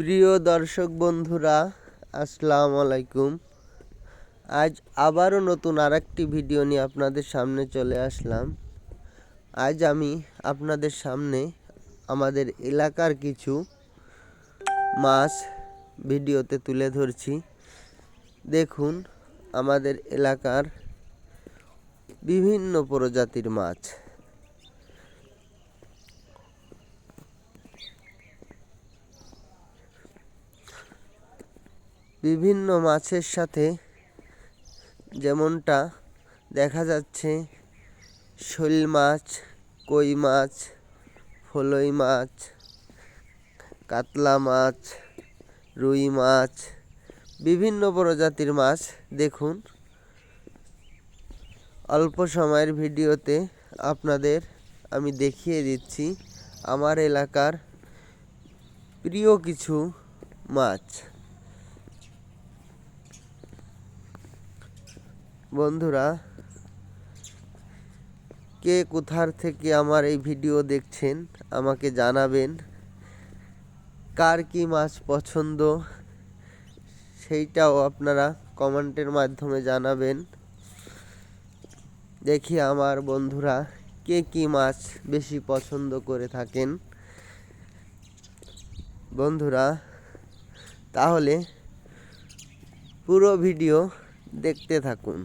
প্রিয় দর্শক বন্ধুরা, আসসালামু আলাইকুম। আজ আবারও নতুন আরেকটি ভিডিও নিয়ে আপনাদের সামনে চলে আসলাম। আজ আমি আপনাদের সামনে আমাদের এলাকার কিছু মাছ ভিডিওতে তুলে ধরছি। দেখুন, আমাদের এলাকার বিভিন্ন প্রজাতির মাছ। বিভিন্ন মাছের সাথে যেমনটা দেখা যাচ্ছে, শোল মাছ, কই মাছ, ফলই মাছ, কাতলা মাছ, রুই মাছ, বিভিন্ন প্রজাতির মাছ দেখুন। অল্প সময়ের ভিডিওতে আপনাদের আমি দেখিয়ে দিচ্ছি আমার এলাকার প্রিয় কিছু মাছ। বন্ধুরা, কে কোথার থেকে আমার এই ভিডিও দেখছেন আমাকে জানাবেন। কার কি মাছ পছন্দ, সেইটাও আপনারা কমেন্টের মাধ্যমে জানাবেন। দেখি আমার বন্ধুরা, কে কি মাছ বেশি পছন্দ করে থাকেন? বন্ধুরা, তাহলে পুরো ভিডিও দেখতে থাকুন।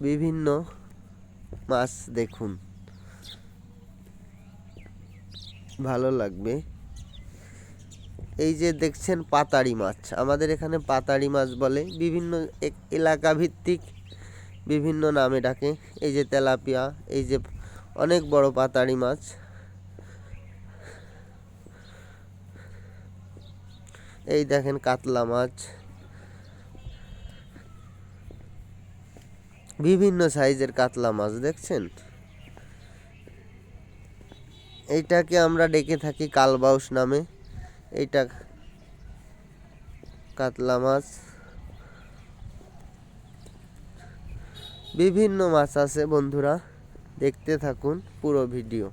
বিভিন্ন মাছ দেখুন। ভালো লাগবে। এই যে দেখছেন পাতাড়ি মাছ। আমাদের এখানে পাতাড়ি মাছ বলে। বিভিন্ন এলাকা ভিত্তিক বিভিন্ন নামে ডাকে। এই যে তেলাপিয়া, এই যে অনেক বড় পাতাড়ি মাছ। এই দেখেন কাতলা মাছ। বিভিন্ন সাইজের কাতলা মাছ দেখছেন? এইটাকে আমরা ডেকে থাকি কালবাউস নামে। এইটা কাতলা মাছ। বিভিন্ন মাছ আছে বন্ধুরা, দেখতে থাকুন পুরো ভিডিও।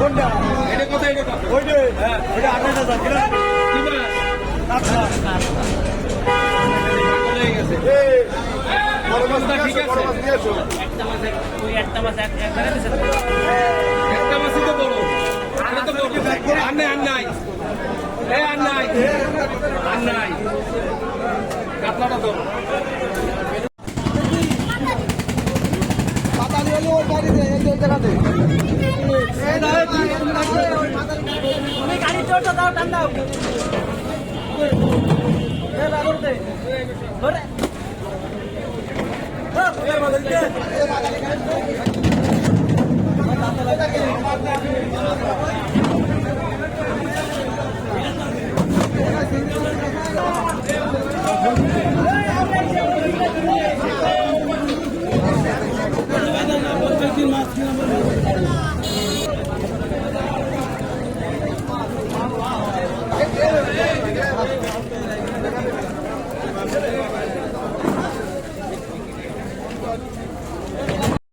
কোনটা এটা কত এটা কত ওইটা হ্যাঁ ওইটা আঠাশ হাজার কি মাছ আছে। একটা মাছই তো বড়। আর নাই আর নাই। আর নাই। আর নাই। কাতলাটা তো। তুমি গাড়ি চড়ছো দাও টান দাও। ধরে। ¡Gracias!